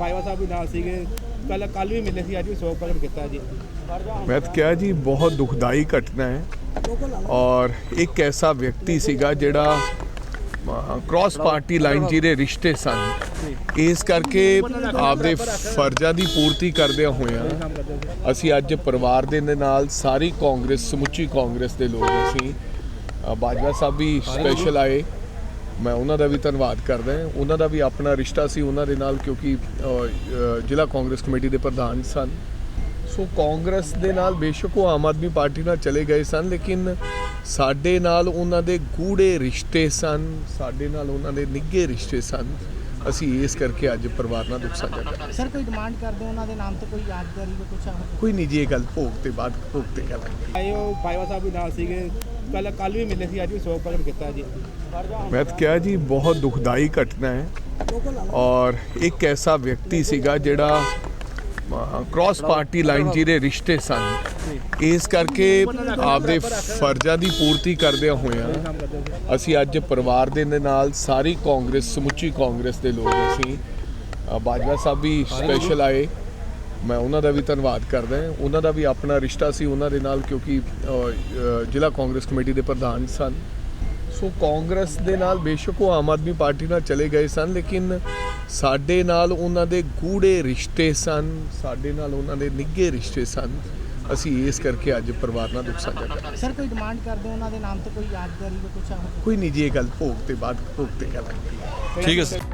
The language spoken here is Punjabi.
ਬਾਈਵਾ ਸਾਹਿਬ ਵੀ ਨਾਲ ਸੀਗੇ। ਕੱਲ ਕੱਲ ਵੀ ਮਿਲੇ ਸੀ, ਅੱਜ ਵੀ ਸੋਗ ਪ੍ਰਗਟ ਕੀਤਾ ਜੀ। ਮੈਂ ਤਾਂ ਕਿਹਾ ਜੀ, ਬਹੁਤ ਦੁਖਦਾਈ ਘਟਨਾ ਹੈ ਔਰ ਇੱਕ ਐਸਾ ਵਿਅਕਤੀ ਸੀਗਾ ਜਿਹੜਾ ਕ੍ਰਾਸ ਪਾਰਟੀ ਲਾਈਨ ਜਿਹਦੇ ਰਿਸ਼ਤੇ ਸਨ। ਇਸ ਕਰਕੇ ਆਪਦੇ ਫਰਜ਼ਾਂ ਦੀ ਪੂਰਤੀ ਕਰਦਿਆਂ ਹੋਇਆਂ ਅਸੀਂ ਅੱਜ ਪਰਿਵਾਰ ਦੇ ਨਾਲ ਸਾਰੀ ਕਾਂਗਰਸ, ਸਮੁੱਚੀ ਕਾਂਗਰਸ ਦੇ ਲੋਕ ਅਸੀਂ ਬਾਜਵਾ ਸਾਹਿਬ ਵੀ ਸਪੈਸ਼ਲ ਆਏ। ਮੈਂ ਉਹਨਾਂ ਦਾ ਵੀ ਧੰਨਵਾਦ ਕਰਦਾ ਹਾਂ। ਉਹਨਾਂ ਦਾ ਵੀ ਆਪਣਾ ਰਿਸ਼ਤਾ ਸੀ ਉਹਨਾਂ ਦੇ ਨਾਲ, ਕਿਉਂਕਿ ਜ਼ਿਲ੍ਹਾ ਕਾਂਗਰਸ ਕਮੇਟੀ ਦੇ ਪ੍ਰਧਾਨ ਸਨ। ਸੋ ਕਾਂਗਰਸ ਦੇ ਨਾਲ ਬੇਸ਼ੱਕ ਉਹ ਆਮ ਆਦਮੀ ਪਾਰਟੀ ਨਾਲ ਚਲੇ ਗਏ ਸਨ, ਲੇਕਿਨ ਸਾਡੇ ਨਾਲ ਉਹਨਾਂ ਦੇ ਗੂੜੇ ਰਿਸ਼ਤੇ ਸਨ, ਸਾਡੇ ਨਾਲ ਉਹਨਾਂ ਦੇ ਨਿੱਘੇ ਰਿਸ਼ਤੇ ਸਨ। ਅਸੀਂ ਇਸ ਕਰਕੇ ਅੱਜ ਪਰਿਵਾਰ ਨਾਲ ਦੁੱਖ ਸਾਂਝਾ ਕਰ ਰਹੇ ਹਾਂ। ਸਰ ਕੋਈ ਡਿਮਾਂਡ ਕਰਦੇ ਉਹਨਾਂ ਦੇ ਨਾਮ ਤੇ ਕੋਈ ਯਾਦਗਾਰੀ ਜਾਂ ਕੁਛ ਕੋਈ ਨਹੀਂ ਜੀ ਇਹ ਗੱਲ ਭੋਗ ਤੇ ਬਾਅਦ ਭੋਗ ਤੇ ਕਰਾਂਗੇ ਆਏ ਉਹ ਬਾਈਵਾ ਸਾਹਿਬ ਵੀ ਨਾਲ ਸੀਗੇ। ਕੱਲ ਕੱਲ ਵੀ ਮਿਲੇ ਸੀ ਅੱਜ ਵੀ ਸੋਗ ਪ੍ਰਗਟ ਕੀਤਾ ਜੀ। ਮੈਂ ਤਾਂ ਕਿਹਾ ਜੀ ਬਹੁਤ ਦੁਖਦਾਈ ਘਟਨਾ ਹੈ। ਔਰ ਇੱਕ ਐਸਾ ਵਿਅਕਤੀ ਸੀਗਾ ਜਿਹੜਾ ਕ੍ਰਾਸ ਪਾਰਟੀ ਲਾਈਨ ਜਿਹਦੇ ਰਿਸ਼ਤੇ ਸਨ। ਇਸ ਕਰਕੇ ਆਪਦੇ ਫਰਜ਼ਾਂ ਦੀ ਪੂਰਤੀ ਕਰਦਿਆਂ ਹੋਇਆਂ ਅਸੀਂ ਅੱਜ ਪਰਿਵਾਰ ਦੇ ਨਾਲ ਸਾਰੀ ਕਾਂਗਰਸ ਸਮੁੱਚੀ ਕਾਂਗਰਸ ਦੇ ਲੋਕ ਅਸੀਂ। ਬਾਜਵਾ ਸਾਹਿਬ ਵੀ ਸਪੈਸ਼ਲ ਆਏ। ਮੈਂ ਉਹਨਾਂ ਦਾ ਵੀ ਧੰਨਵਾਦ ਕਰਦਾ ਹਾਂ। ਉਹਨਾਂ ਦਾ ਵੀ ਆਪਣਾ ਰਿਸ਼ਤਾ ਸੀ ਉਹਨਾਂ ਦੇ ਨਾਲ ਕਿਉਂਕਿ ਜ਼ਿਲ੍ਹਾ ਕਾਂਗਰਸ ਕਮੇਟੀ ਦੇ ਪ੍ਰਧਾਨ ਸਨ। ਸੋ ਕਾਂਗਰਸ ਦੇ ਨਾਲ ਬੇਸ਼ੱਕ ਉਹ ਆਮ ਆਦਮੀ ਪਾਰਟੀ ਨਾਲ ਚਲੇ ਗਏ ਸਨ ਲੇਕਿਨ ਸਾਡੇ ਨਾਲ ਉਹਨਾਂ ਦੇ ਗੂੜੇ ਰਿਸ਼ਤੇ ਸਨ ਸਾਡੇ ਨਾਲ ਉਹਨਾਂ ਦੇ ਨਿੱਘੇ ਰਿਸ਼ਤੇ ਸਨ। ਅਸੀਂ ਇਸ ਕਰਕੇ ਅੱਜ ਪਰਿਵਾਰ ਨਾਲ ਦੁੱਖ ਸਾਂਝਾ ਕਰ ਰਹੇ ਹਾਂ। ਸਰ ਕੋਈ ਡਿਮਾਂਡ ਕਰਦੇ ਹੋ ਉਹਨਾਂ ਦੇ ਨਾਮ ਤੇ ਕੋਈ ਯਾਦਗਾਰੀ ਜਾਂ ਕੁਛ? ਕੋਈ ਨਹੀਂ ਜੀ ਇਹ ਗੱਲ ਭੋਗ ਤੇ ਬਾਅਦ ਭੋਗ ਤੇ ਕਰਾਂਗੇ ਠੀਕ ਹੈ ਸਰ।